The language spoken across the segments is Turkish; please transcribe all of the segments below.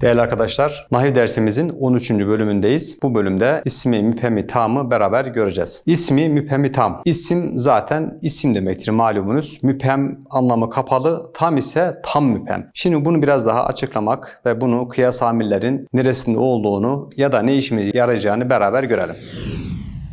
Değerli arkadaşlar, Nahiv dersimizin 13. bölümündeyiz. Bu bölümde ismi müpemi tamı beraber göreceğiz. İsmi müpemi tam. İsim zaten isim demektir malumunuz. Müphem anlamı kapalı, tam ise tam müphem. Şimdi bunu biraz daha açıklamak ve bunu kıyas amillerin neresinde olduğunu ya da ne işimize yarayacağını beraber görelim.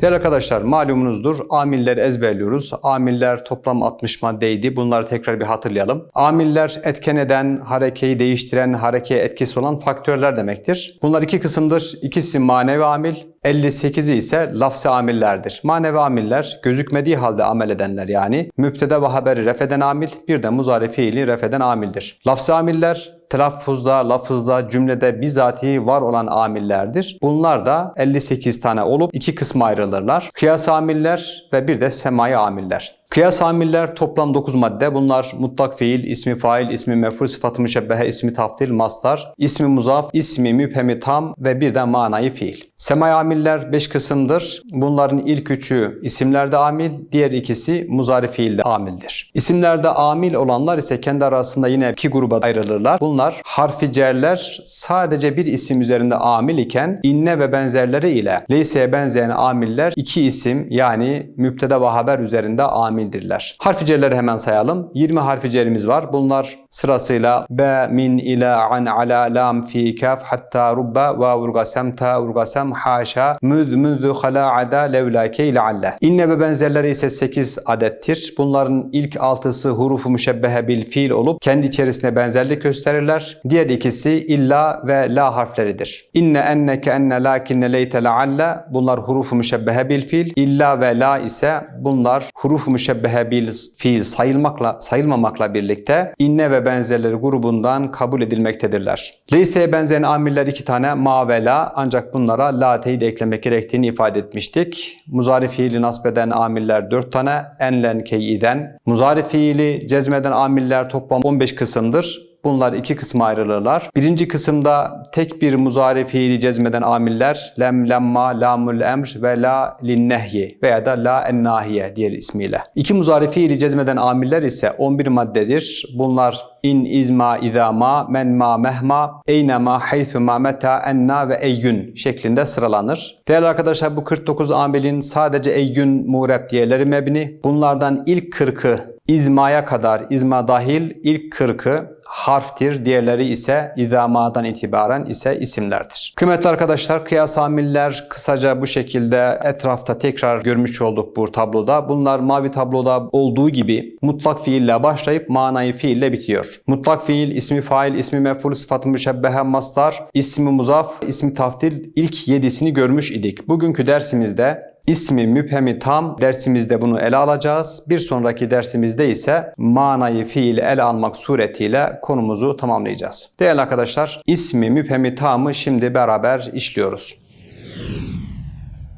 Değerli arkadaşlar malumunuzdur amilleri ezberliyoruz. Amiller toplam 60 maddeydi. Bunları tekrar bir hatırlayalım. Amiller etken eden, harekeyi değiştiren, harekeye etkisi olan faktörler demektir. Bunlar iki kısımdır. İkisi manevi amil, 58'i ise lafsi amillerdir. Manevi amiller gözükmediği halde amel edenler yani. Müptede ve haberi refeden amil, bir de muzari fiili refeden amildir. Lafsi amiller telaffuzda, lafızda, cümlede bizatihi var olan amillerdir. Bunlar da 58 tane olup iki kısma ayrılırlar. Kıyas amiller ve bir de semai amiller. Kıyas amiller toplam 9 madde. Bunlar mutlak fiil, ismi fail, ismi mef'ul, sıfatı müşebbehe, ismi taftil, mastar, ismi muzaf, ismi müphemi tam ve bir de manayı fiil. Semai amiller 5 kısımdır. Bunların ilk üçü isimlerde amil, diğer ikisi muzari fiilde amildir. İsimlerde amil olanlar ise kendi arasında yine iki gruba ayrılırlar. Bunlar harfi cerler sadece bir isim üzerinde amil iken inne ve benzerleri ile leyseye benzeyen amiller iki isim yani müptede ve haber üzerinde amildirler. Harfi hemen sayalım. 20 harfi cerimiz var. Bunlar sırasıyla be, min, ila, an, ala, lam, fi, kaf, hatta, rubba, va, urgasem, ta, urgasem, haşa, müz, müzü, hala, ada, levlake, lealle. İnne ve benzerleri ise 8 adettir. Bunların ilk altısı hurufu müşebbehe bil fiil olup kendi içerisinde benzerlik gösterirler. Diğer ikisi illa ve la harfleridir. İnne, enneke, enne, lakinne, leyte, lealle bunlar hurufu müşebbehe bil fiil. İlla ve la ise bunlar hurufu müşebbehe bil fiil sayılmakla sayılmamakla birlikte inne ve benzerleri grubundan kabul edilmektedirler. Leyse'ye benzeyen amiller iki tane ma ve la ancak bunlara la teyit eklemek gerektiğini ifade etmiştik. Muzari fiili nasbeden amiller 4 tane enlen keyiden. Muzari fiili cezmeden amiller toplam 15 kısımdır. Bunlar iki kısma ayrılırlar. Birinci kısımda tek bir muzari fiili cezmeden amiller lem, lemma, lamul emr ve la linnehyi veya da la ennahiye diğer ismiyle. İki muzari fiili cezmeden amiller ise 11 maddedir. Bunlar in, izma, idama, menma, mehma, eynema, haythuma, meta, enna ve eyyün şeklinde sıralanır. Değerli arkadaşlar bu 49 amilin sadece eyyün, mureb diğerleri mebni. Bunlardan ilk 40'ı İzma'ya kadar, izma dahil ilk 40'ı harftir. Diğerleri ise idamadan itibaren ise isimlerdir. Kıymetli arkadaşlar kıyas amiller kısaca bu şekilde etrafta tekrar görmüş olduk bu tabloda. Bunlar mavi tabloda olduğu gibi mutlak fiille başlayıp manayı fiille bitiyor. Mutlak fiil, ismi fail, ismi mef'ul, sıfatı müşebbehe, mastar, ismi muzaf, ismi taftil ilk yedisini görmüş idik. Bugünkü dersimizde İsmi müphemi tam dersimizde bunu ele alacağız. Bir sonraki dersimizde ise manayı fiil ele almak suretiyle konumuzu tamamlayacağız. Değerli arkadaşlar ismi müphemi tamı şimdi beraber işliyoruz.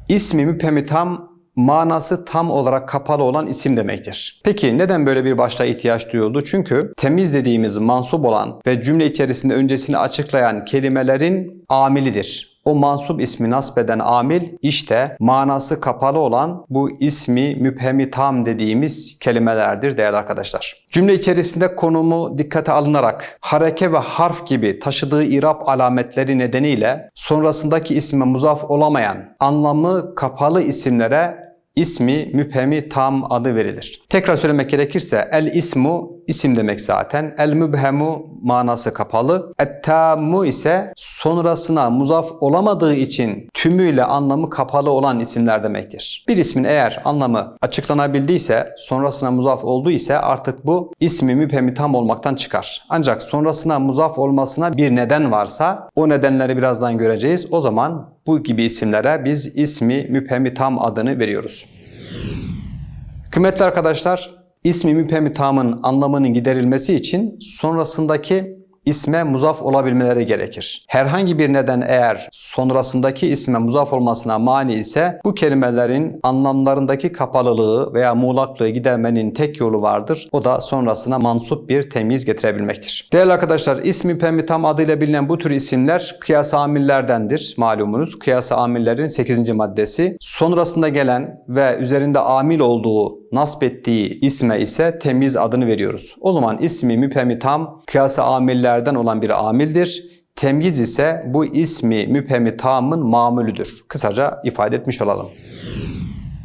İsmi müphemi tam manası tam olarak kapalı olan isim demektir. Peki neden böyle bir başlığa ihtiyaç duyuldu? Çünkü temiz dediğimiz mansup olan ve cümle içerisinde öncesini açıklayan kelimelerin amilidir. O mansup ismi nasbeden amil işte manası kapalı olan bu ismi müphemi tam dediğimiz kelimelerdir değerli arkadaşlar. Cümle içerisinde konumu dikkate alınarak hareke ve harf gibi taşıdığı irab alametleri nedeniyle sonrasındaki isme muzaf olamayan anlamı kapalı isimlere ismi müphemi tam adı verilir. Tekrar söylemek gerekirse el ismu isim demek zaten. El mübhemu manası kapalı. Et tammu ise sonrasına muzaf olamadığı için tümüyle anlamı kapalı olan isimler demektir. Bir ismin eğer anlamı açıklanabildiyse, sonrasına muzaf olduğu ise artık bu ismi müphemi tam olmaktan çıkar. Ancak sonrasına muzaf olmasına bir neden varsa o nedenleri birazdan göreceğiz. O zaman bu gibi isimlere biz ismi müphemi tam adını veriyoruz. Kıymetli arkadaşlar, ismi müphemi tamın anlamının giderilmesi için sonrasındaki isme muzaf olabilmeleri gerekir. Herhangi bir neden eğer sonrasındaki isme muzaf olmasına mani ise bu kelimelerin anlamlarındaki kapalılığı veya muğlaklığı gidermenin tek yolu vardır. O da sonrasına mansup bir temiz getirebilmektir. Değerli arkadaşlar ismi pemmi tam adıyla bilinen bu tür isimler kıyas amillerdendir malumunuz. Kıyas amillerin 8. maddesi. Sonrasında gelen ve üzerinde amil olduğu nasbettiği isme ise temiz adını veriyoruz. O zaman ismi müpemi tam kıyas amillerden olan bir amildir. Temyiz ise bu ismi müphemi tamın mamülüdür. Kısaca ifade etmiş olalım.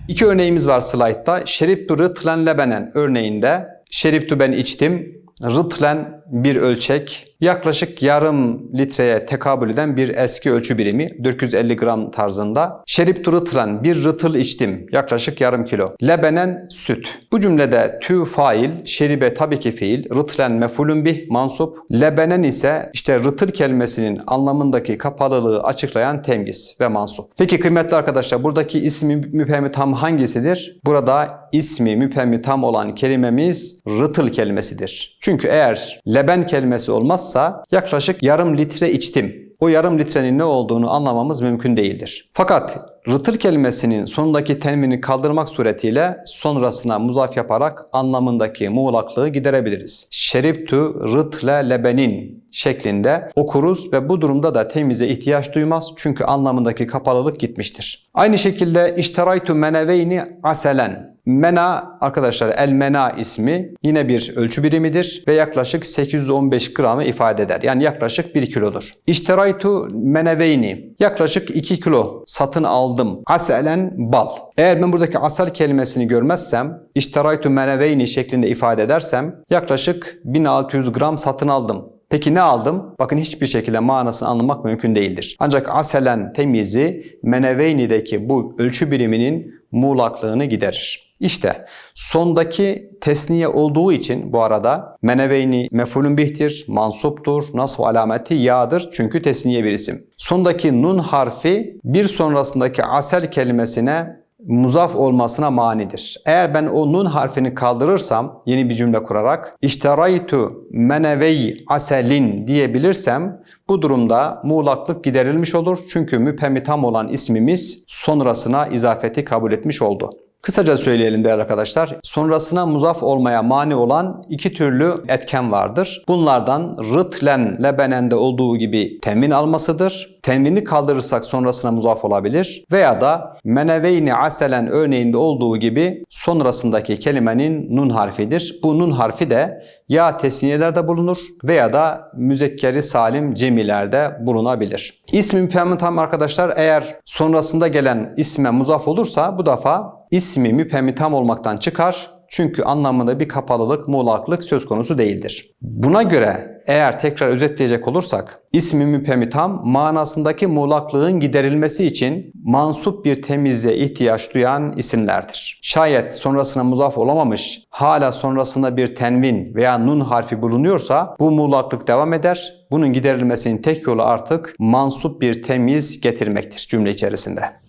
İki örneğimiz var slaytta. Şeriptu rıtlen lebenen örneğinde şeriptu ben içtim. Rıtlen bir ölçek yaklaşık yarım litreye tekabül eden bir eski ölçü birimi 450 gram tarzında. Şeriptu rıtlen bir rıtıl içtim yaklaşık yarım kilo. Lebenen süt. Bu cümlede tü fail, şeribe tabii ki fiil, rıtlen mefulun bih mansup. Lebenen ise işte rıtıl kelimesinin anlamındaki kapalılığı açıklayan temyiz ve mansup. Peki kıymetli arkadaşlar buradaki ismi müpemi tam hangisidir? Burada ismi müpemi tam olan kelimemiz rıtıl kelimesidir. Çünkü eğer leben kelimesi olmazsa yaklaşık yarım litre içtim. O yarım litrenin ne olduğunu anlamamız mümkün değildir. Fakat rıtıl kelimesinin sonundaki tenvini kaldırmak suretiyle sonrasına muzaf yaparak anlamındaki muğlaklığı giderebiliriz. Şeriptu rıtle lebenin şeklinde okuruz ve bu durumda da temize ihtiyaç duymaz çünkü anlamındaki kapalılık gitmiştir. Aynı şekilde işteraytu meneveyni aselen. Mena arkadaşlar el mena ismi yine bir ölçü birimidir ve yaklaşık 815 gramı ifade eder. Yani yaklaşık 1 kilodur. İşteraytu meneveyni yaklaşık 2 kilo satın aldım. Aselen bal. Eğer ben buradaki asal kelimesini görmezsem işteraytu meneveyni şeklinde ifade edersem yaklaşık 1600 gram satın aldım. Peki ne aldım? Bakın hiçbir şekilde manasını anlamak mümkün değildir. Ancak aselen temizi meneveyni'deki bu ölçü biriminin muğlaklığını giderir. İşte sondaki tesniye olduğu için bu arada meneveyni mefulün bihtir, mansuptur, nasf alameti yağdır çünkü tesniye bir isim. Sondaki nun harfi bir sonrasındaki asel kelimesine muzaf olmasına manidir. Eğer ben o nun harfini kaldırırsam yeni bir cümle kurarak işteraytu menevey aselin diyebilirsem bu durumda muğlaklık giderilmiş olur. Çünkü müpemi tam olan ismimiz sonrasına izafeti kabul etmiş oldu. Kısaca söyleyelim değerli arkadaşlar. Sonrasına muzaf olmaya mani olan iki türlü etken vardır. Bunlardan rıtlen lebenende olduğu gibi temin almasıdır. Temini kaldırırsak sonrasına muzaf olabilir. Veya da meneveyni aselen örneğinde olduğu gibi sonrasındaki kelimenin nun harfidir. Bu nun harfi de ya tesniyelerde bulunur veya da müzekkeri salim cemilerde bulunabilir. İsmi müpemmin tam arkadaşlar eğer sonrasında gelen isme muzaf olursa bu defa ismi müpemmi tam olmaktan çıkar. Çünkü anlamında bir kapalılık, muğlaklık söz konusu değildir. Buna göre eğer tekrar özetleyecek olursak ismi müpemmi tam manasındaki muğlaklığın giderilmesi için mansup bir temizliğe ihtiyaç duyan isimlerdir. Şayet sonrasına muzaf olamamış, hala sonrasında bir tenvin veya nun harfi bulunuyorsa bu muğlaklık devam eder. Bunun giderilmesinin tek yolu artık mansup bir temiz getirmektir cümle içerisinde.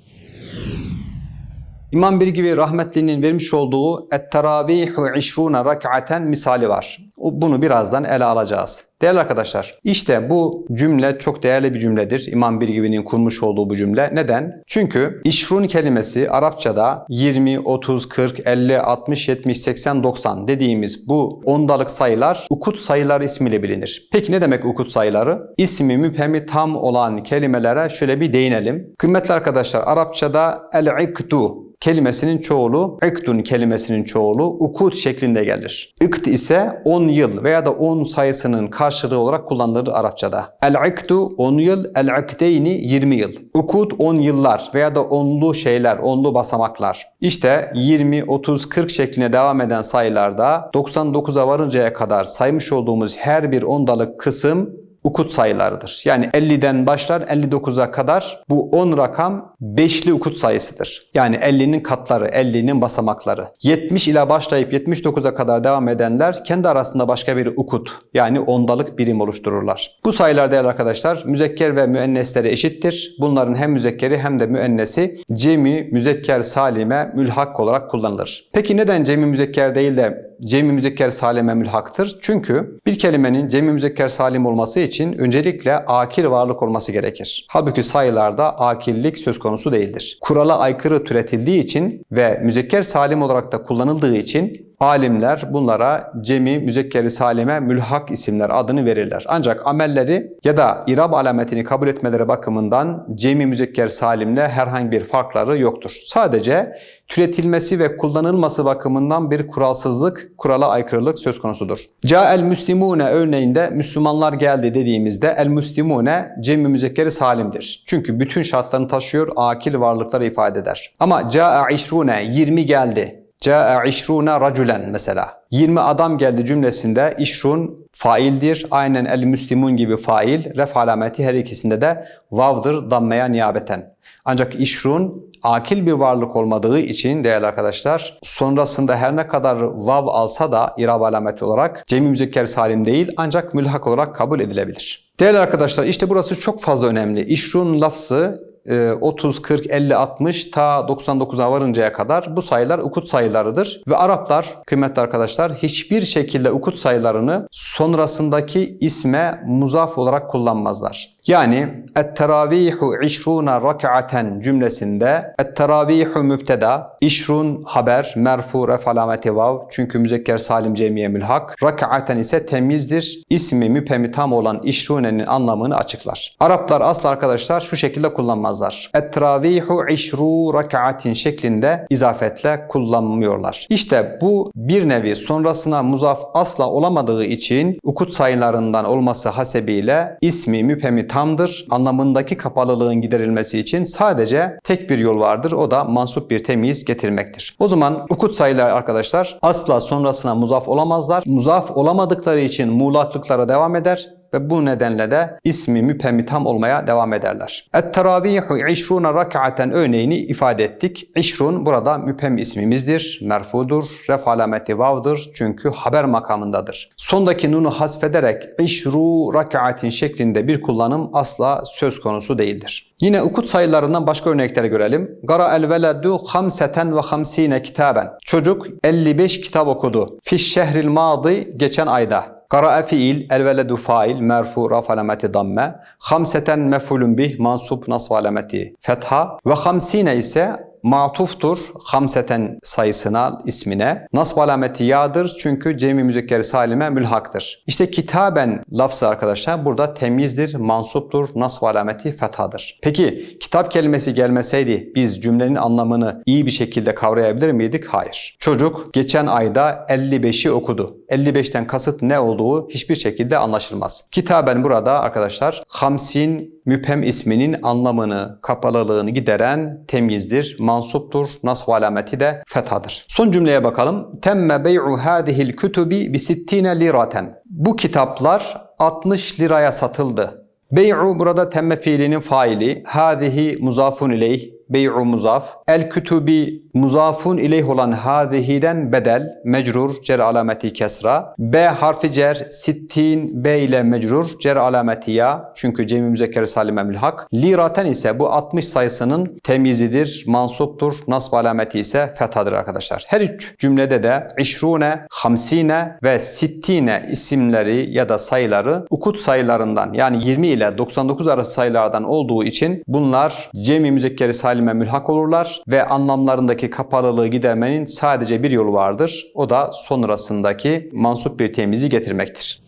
İmam Birgivi rahmetlinin vermiş olduğu Et-Teravihu işruna rak'aten misali var. Bunu birazdan ele alacağız. Değerli arkadaşlar, işte bu cümle çok değerli bir cümledir. İmam Birgivi'nin kurmuş olduğu bu cümle. Neden? Çünkü işrun kelimesi Arapçada 20, 30, 40, 50, 60, 70, 80, 90 dediğimiz bu ondalık sayılar ukut sayıları ismiyle bilinir. Peki ne demek ukut sayıları? İsmi müphemi tam olan kelimelere şöyle bir değinelim. Kıymetli arkadaşlar, Arapçada el-ikdu kelimesinin çoğulu, iktun kelimesinin çoğulu ukut şeklinde gelir. İkt ise 10 yıl veya da 10 sayısının karşılığı olarak kullanılır Arapçada. El-iktu 10 yıl, el-ikteyni 20 yıl. Ukut 10 yıllar veya da onlu şeyler, onlu basamaklar. İşte 20, 30, 40 şeklinde devam eden sayılarda 99'a varıncaya kadar saymış olduğumuz her bir ondalık kısım ukut sayılarıdır. Yani 50'den başlar 59'a kadar bu 10 rakam beşli ukut sayısıdır. Yani 50'nin katları, 50'nin basamakları. 70 ile başlayıp 79'a kadar devam edenler kendi arasında başka bir ukut yani ondalık birim oluştururlar. Bu sayılar değerli arkadaşlar müzekker ve müennesleri eşittir. Bunların hem müzekkeri hem de müennesi cemi müzekker salime mülhak olarak kullanılır. Peki neden cemi müzekker değil de cemi müzekker salime mülhaktır? Çünkü bir kelimenin cemi müzekker salim olması için öncelikle akil varlık olması gerekir. Halbuki sayılarda akillik söz konusu değildir. Kurala aykırı türetildiği için ve müzekker salim olarak da kullanıldığı için alimler bunlara cemi müzekkeri salime mülhak isimler adını verirler. Ancak amelleri ya da irab alametini kabul etmeleri bakımından cemi müzekker salimle herhangi bir farkları yoktur. Sadece türetilmesi ve kullanılması bakımından bir kuralsızlık, kurala aykırılık söz konusudur. Ca'el müslimune örneğinde Müslümanlar geldi dediğimizde el müslimune cemi müzekkeri salimdir. Çünkü bütün şartlarını taşıyor, akil varlıkları ifade eder. Ama ca'a işrune 20 geldi. Câ'e işrûne raculen mesela. 20 adam geldi cümlesinde işrun faildir. Aynen el müslimun gibi fail. Ref alameti her ikisinde de vav'dır dammeye niyabeten. Ancak işrun akil bir varlık olmadığı için değerli arkadaşlar sonrasında her ne kadar vav alsa da irab alameti olarak cemi müzekker salim değil ancak mülhak olarak kabul edilebilir. Değerli arkadaşlar işte burası çok fazla önemli. İşrun lafzı 30, 40, 50, 60 ta 99'a varıncaya kadar bu sayılar ukut sayılarıdır. Ve Araplar kıymetli arkadaşlar hiçbir şekilde ukut sayılarını sonrasındaki isme muzaf olarak kullanmazlar. Yani et-teravihu işruna rak'aten cümlesinde et-teravihu mübteda, işrun haber, merfu ref alameti vav çünkü müzekker salim cemiye mülhak, rak'aten ise temizdir. İsmi müpemi tam olan işrunenin anlamını açıklar. Araplar asla arkadaşlar şu şekilde kullanmazlar. Et-teravihu işru rak'atin şeklinde izafetle kullanmıyorlar. İşte bu bir nevi sonrasına muzaf asla olamadığı için ukut sayılarından olması hasebiyle ismi müpemi tamdır. Anlamındaki kapalılığın giderilmesi için sadece tek bir yol vardır. O da mansup bir temiz getirmektir. O zaman ukut sayılar arkadaşlar asla sonrasına muzaf olamazlar. Muzaf olamadıkları için muğlaklıklara devam eder ve bu nedenle de ismi müpemi tam olmaya devam ederler. Et-teravihu işruna rak'aten örneğini ifade ettik. İşrun burada müpem ismimizdir, merfudur, ref alameti vavdır çünkü haber makamındadır. Sondaki nunu hasfederek işru rak'atin şeklinde bir kullanım asla söz konusu değildir. Yine ukut sayılarından başka örnekleri görelim. Gara el veledu hamseten ve hamsine kitaben. Çocuk 55 kitap okudu. Fiş şehril madi geçen ayda. Kara'a fiil, elveledu fail, merfu, raf alameti damme. Hamseten mefulun bih, mansup, nasb alameti fetha. Ve hamsine ise matuftur hamseten sayısına, ismine. Nasb alameti yağdır çünkü cemi müzekker salime mülhaktır. İşte kitaben lafzı arkadaşlar burada temizdir, mansuptur, nasb alameti fethadır. Peki kitap kelimesi gelmeseydi biz cümlenin anlamını iyi bir şekilde kavrayabilir miydik? Hayır. Çocuk geçen ayda 55'i okudu. 55'ten kasıt ne olduğu hiçbir şekilde anlaşılmaz. Kitaben burada arkadaşlar hamsin müphem isminin anlamını, kapalılığını gideren temyizdir, mansuptur, nasb alameti de fethadır. Son cümleye bakalım. Temme bey'u hadihil kütübi bi sittine liraten. Bu kitaplar 60 liraya satıldı. Bey'u burada temme fiilinin faili, hadihi muzafun ileyh, bey'u muzaf. El kütübi muzafun ileyh olan hadihiden bedel, mecrur, cer alameti kesra. B harfi cer, sittin, B ile mecrur, cer alameti ya. Çünkü cemi müzekker salime mülhak. Liraten ise bu 60 sayısının temizidir, mansuptur. Nasb alameti ise fethadır arkadaşlar. Her üç cümlede de işrune, hamsine ve sittine isimleri ya da sayıları ukut sayılarından yani 20 ile 99 arası sayılardan olduğu için bunlar cemi müzekkeri salime mülhak olurlar ve anlamlarındaki kapalılığı gidermenin sadece bir yolu vardır. O da sonrasındaki mansup bir temizi getirmektir.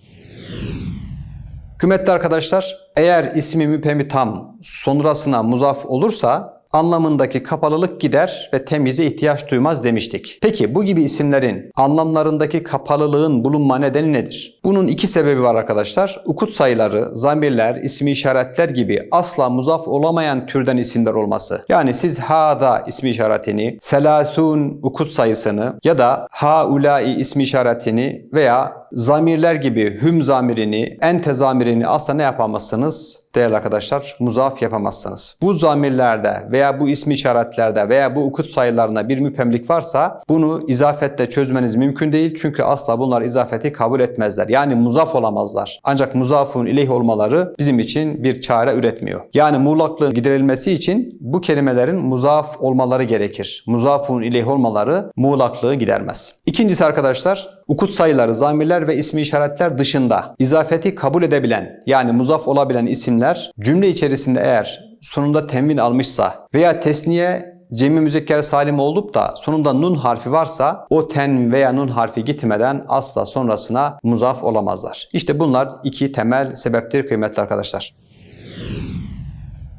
Kıymetli arkadaşlar, eğer ismi müpemi tam sonrasına muzaf olursa anlamındaki kapalılık gider ve temize ihtiyaç duymaz demiştik. Peki bu gibi isimlerin anlamlarındaki kapalılığın bulunma nedeni nedir? Bunun iki sebebi var arkadaşlar. Ukut sayıları, zamirler, ismi işaretler gibi asla muzaf olamayan türden isimler olması. Yani siz hada ismi işaretini, selasun ukut sayısını ya da haulai ismi işaretini veya zamirler gibi hüm zamirini, ente zamirini asla ne yapamazsınız? Değerli arkadaşlar, muzaf yapamazsınız. Bu zamirlerde veya bu ismi işaretlerde veya bu ukut sayılarına bir müpemlik varsa bunu izafetle çözmeniz mümkün değil. Çünkü asla bunlar izafeti kabul etmezler. Yani muzaf olamazlar. Ancak muzafun ileyh olmaları bizim için bir çare üretmiyor. Yani muğlaklığın giderilmesi için bu kelimelerin muzaf olmaları gerekir. Muzafun ileyh olmaları muğlaklığı gidermez. İkincisi arkadaşlar, ukut sayıları, zamirler ve ismi işaretler dışında izafeti kabul edebilen yani muzaf olabilen isimler cümle içerisinde eğer sonunda temin almışsa veya tesniye cemi müzekker salim olup da sonunda nun harfi varsa o ten veya nun harfi gitmeden asla sonrasına muzaf olamazlar. İşte bunlar iki temel sebeptir kıymetli arkadaşlar.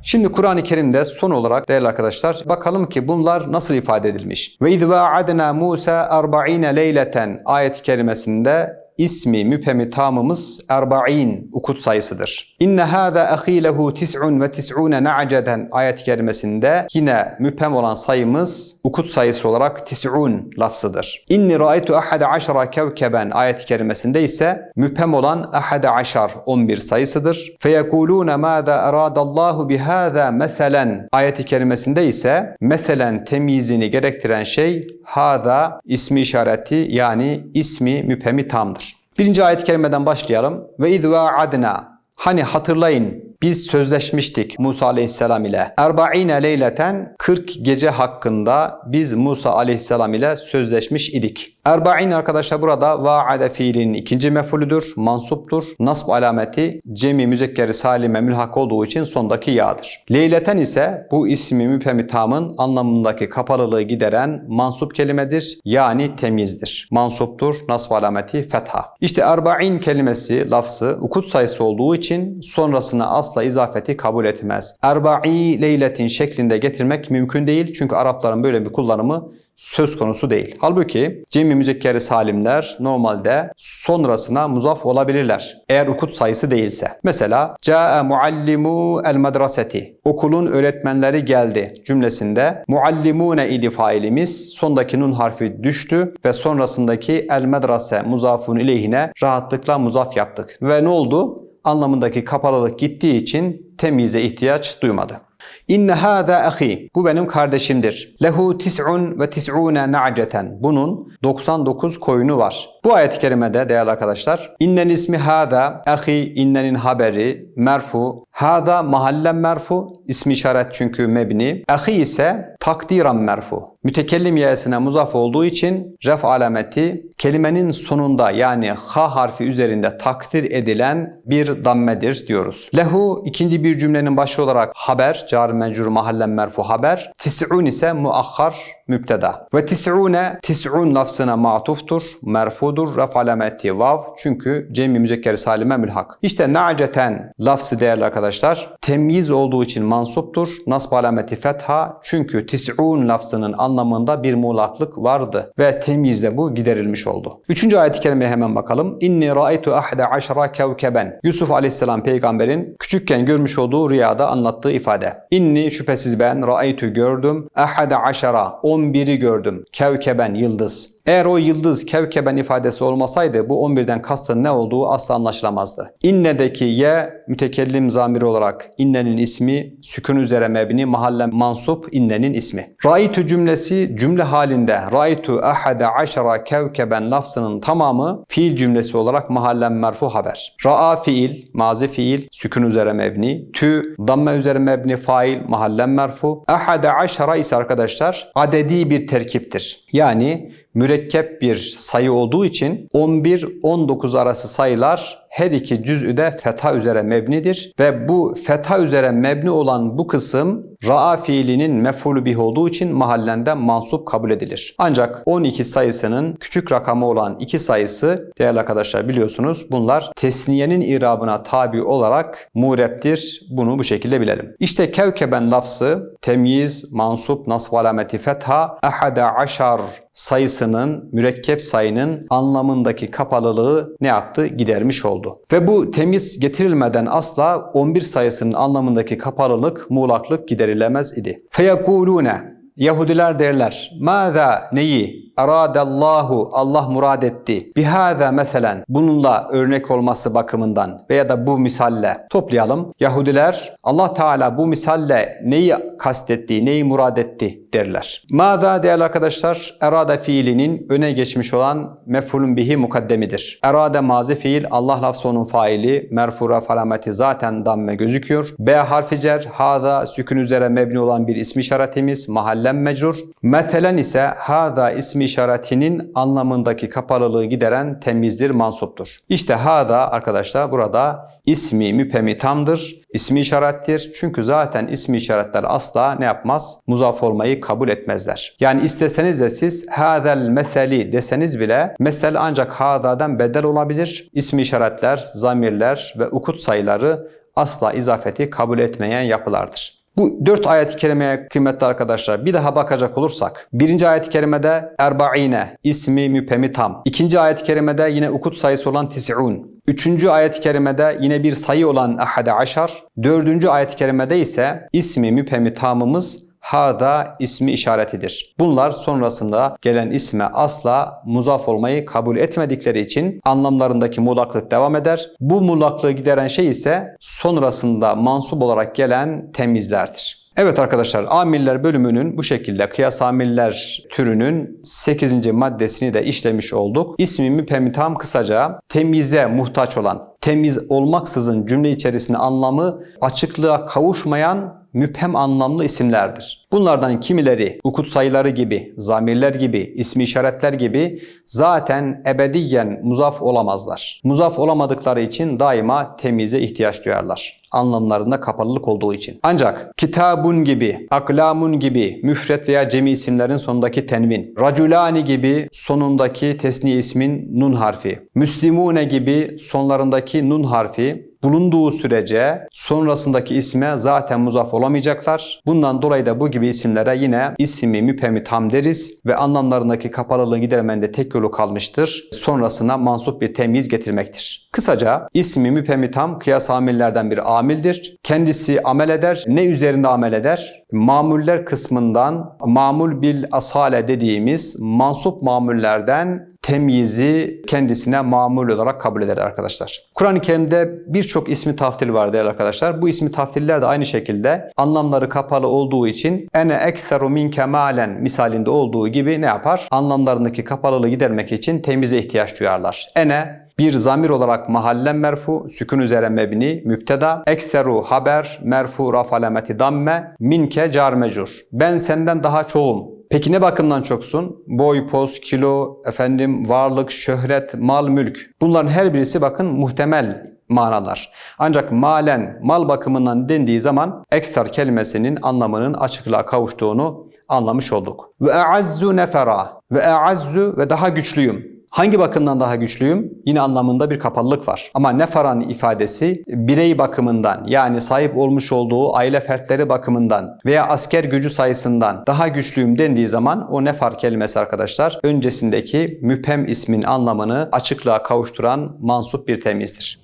Şimdi Kur'an-ı Kerim'de son olarak değerli arkadaşlar bakalım ki bunlar nasıl ifade edilmiş. Ve iz vaadna Musa 40 leyleten ayet-i kerimesinde ismi müpemi tamımız erba'in ukut sayısıdır. İnne hâzâ ahî lehu tis'un ve tis'ûne na'ceden ayet kerimesinde yine müpem olan sayımız ukut sayısı olarak tis'un lafzıdır. İnni ra'aytu ahade aşara kevkeben ayet kerimesinde ise müpem olan ahade aşar 11 sayısıdır. Feyekulûne mâzâ eradallahu bihâzâ meselen ayet kerimesinde ise meselen temyizini gerektiren şey hâzâ ismi işareti yani ismi müpemi tamdır. Birinci ayet-i kerimeden başlayalım. Ve iz vaadna Hani hatırlayın biz sözleşmiştik Musa aleyhisselam ile. Erba'ine leyleten 40 gece hakkında biz Musa aleyhisselam ile sözleşmiş idik. Erba'in arkadaşlar burada vaade fiilinin ikinci mefulüdür, mansuptur. Nasb alameti cemi müzekkeri salime mülhak olduğu için sondaki yağdır. Leyleten ise bu ismi müpemitamın anlamındaki kapalılığı gideren mansup kelimedir. Yani temizdir. Mansuptur, nasb alameti fetha. İşte erba'in kelimesi, lafzı ukut sayısı olduğu için sonrasına asla izafeti kabul etmez. Erba'i leyletin şeklinde getirmek mümkün değil çünkü Arapların böyle bir kullanımı söz konusu değil. Halbuki cemi müzekkeri salimler normalde sonrasına muzaf olabilirler. Eğer ukut sayısı değilse. Mesela Câe muallimu el madraseti. Okulun öğretmenleri geldi cümlesinde muallimune idi failimiz. Sondaki nun harfi düştü ve sonrasındaki el madrase muzafun ileyhine rahatlıkla muzaf yaptık. Ve ne oldu? anlamındaki kapalılık gittiği için temize ihtiyaç duymadı. İnne hâzâ ahi. Bu benim kardeşimdir. Lehu tis'un ve tis'ûne na'ceten. Bunun 99 koyunu var. Bu ayet-i kerimede değerli arkadaşlar innen ismi hâzâ ahi innenin haberi merfu. Hâzâ mahallen merfu. ismi işaret çünkü mebni. Ahi ise takdiran merfu. Mütekellim yesine muzaf olduğu için ref alameti kelimenin sonunda yani ha harfi üzerinde takdir edilen bir dammedir diyoruz. Lehu ikinci bir cümlenin başı olarak haber, car mencur mahallen merfu haber. Tis'un ise muakhar müpteda. Ve tis'une tis'un lafzına matuftur, merfudur, ref alameti vav çünkü cemi müzekker salime mülhak. İşte na'ceten lafzı değerli arkadaşlar temyiz olduğu için mansuptur. Nasb alameti fetha çünkü tis'un lafzının anlamında bir muğlaklık vardı ve temyizle bu giderilmiş oldu. Üçüncü ayet-i kerimeye hemen bakalım. İnni ra'aytu ahde aşra kevkeben. Yusuf aleyhisselam peygamberin küçükken görmüş olduğu rüyada anlattığı ifade. İnni şüphesiz ben ra'aytu gördüm ahde aşara 11'i gördüm. Kevkeben yıldız. Eğer o yıldız kevkeben ifadesi olmasaydı bu 11'den kastın ne olduğu asla anlaşılamazdı. İnne'deki ye mütekellim zamiri olarak innenin ismi, sükun üzere mebni, mahalle mansup innenin ismi. Raitu cümlesi cümle halinde raitu ahade aşara kevkeben lafzının tamamı fiil cümlesi olarak mahallen merfu haber. Ra'a fiil, mazi fiil, sükun üzere mebni, tü, damme üzere mebni fail, mahallen merfu. Ahade aşara ise arkadaşlar adedi bir terkiptir. Yani mürekkep bir sayı olduğu için 11-19 arası sayılar her iki cüz'ü de fetha üzere mebnidir ve bu fetha üzere mebni olan bu kısım ra'a fiilinin mef'ulü bih olduğu için mahallende mansup kabul edilir. Ancak 12 sayısının küçük rakamı olan iki sayısı değerli arkadaşlar biliyorsunuz bunlar tesniyenin irabına tabi olarak mureptir. Bunu bu şekilde bilelim. İşte kevkeben lafzı temyiz, mansup, nasb alameti fetha, ahade aşar sayısının, mürekkep sayının anlamındaki kapalılığı ne yaptı? Gidermiş oldu. Ve bu temiz getirilmeden asla 11 sayısının anlamındaki kapalılık, muğlaklık giderilemez idi. Feyekulune Yahudiler derler. Mâzâ neyi? Aradallahu Allah murad etti. Bihâzâ meselen bununla örnek olması bakımından veya da bu misalle toplayalım. Yahudiler Allah Teala bu misalle neyi kastettiği, neyi murad etti derler. Mâzâ değerli arkadaşlar erade fiilinin öne geçmiş olan mef'ulun bihi mukaddemidir. Erade mazi fiil Allah lafzı onun faili merfura falameti zaten damme gözüküyor. B harfi cer hâzâ sükun üzere mebni olan bir ismi işaretimiz mahallen mecrur. Meselen ise hâzâ ismi işaretinin anlamındaki kapalılığı gideren temizdir, mansuptur. İşte hada arkadaşlar burada ismi müpemi tamdır. İsmi işarettir. Çünkü zaten ismi işaretler asla ne yapmaz? Muzaf olmayı kabul etmezler. Yani isteseniz de siz hadel meseli deseniz bile mesel ancak hadadan bedel olabilir. İsmi işaretler, zamirler ve ukut sayıları asla izafeti kabul etmeyen yapılardır. Bu dört ayet-i kerimeye kıymetli arkadaşlar bir daha bakacak olursak. Birinci ayet-i kerimede erba'ine ismi müpemi tam. İkinci ayet-i kerimede yine ukut sayısı olan tis'un. Üçüncü ayet-i kerimede yine bir sayı olan ahade aşar. Dördüncü ayet-i kerimede ise ismi müpemi tamımız hada ismi işaretidir. Bunlar sonrasında gelen isme asla muzaf olmayı kabul etmedikleri için anlamlarındaki muğlaklık devam eder. Bu muğlaklığı gideren şey ise sonrasında mansup olarak gelen temizlerdir. Evet arkadaşlar amiller bölümünün bu şekilde kıyas amiller türünün 8. maddesini de işlemiş olduk. İsmi müpemitam kısaca temize muhtaç olan, temiz olmaksızın cümle içerisinde anlamı açıklığa kavuşmayan müphem anlamlı isimlerdir. Bunlardan kimileri ukut sayıları gibi, zamirler gibi, ismi işaretler gibi zaten ebediyen muzaf olamazlar. Muzaf olamadıkları için daima temize ihtiyaç duyarlar. Anlamlarında kapalılık olduğu için. Ancak kitabun gibi, aklamun gibi müfret veya cemi isimlerin sonundaki tenvin, raculani gibi sonundaki tesni ismin nun harfi, müslimune gibi sonlarındaki nun harfi bulunduğu sürece sonrasındaki isme zaten muzaf olamayacaklar. Bundan dolayı da bu gibi isimlere yine ismi müpemi tam deriz ve anlamlarındaki kapalılığı gidermende tek yolu kalmıştır. Sonrasına mansup bir temyiz getirmektir. Kısaca ismi müpemi tam kıyas amillerden bir amildir. Kendisi amel eder. Ne üzerinde amel eder? Mamuller kısmından mamul bil asale dediğimiz mansup mamullerden temyizi kendisine mamul olarak kabul eder arkadaşlar. Kur'an-ı Kerim'de birçok ismi taftil var değerli arkadaşlar. Bu ismi taftiller de aynı şekilde anlamları kapalı olduğu için ene ekseru min kemalen misalinde olduğu gibi ne yapar? Anlamlarındaki kapalılığı gidermek için temize ihtiyaç duyarlar. Ene bir zamir olarak mahallen merfu, sükun üzere mebni, müpteda, ekseru haber, merfu raf alameti damme, minke car mecur. Ben senden daha çoğum. Peki ne bakımdan çoksun? Boy, poz, kilo, efendim varlık, şöhret, mal, mülk. Bunların her birisi bakın muhtemel manalar. Ancak malen, mal bakımından dendiği zaman ekser kelimesinin anlamının açıklığa kavuştuğunu anlamış olduk. Ve e'azzu nefera ve e'azzu ve daha güçlüyüm. Hangi bakımdan daha güçlüyüm? Yine anlamında bir kapalılık var. Ama nefaran ifadesi birey bakımından yani sahip olmuş olduğu aile fertleri bakımından veya asker gücü sayısından daha güçlüyüm dendiği zaman o nefar kelimesi arkadaşlar öncesindeki müphem ismin anlamını açıklığa kavuşturan mansup bir temizdir.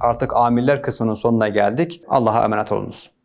Artık amiller kısmının sonuna geldik. Allah'a emanet olunuz.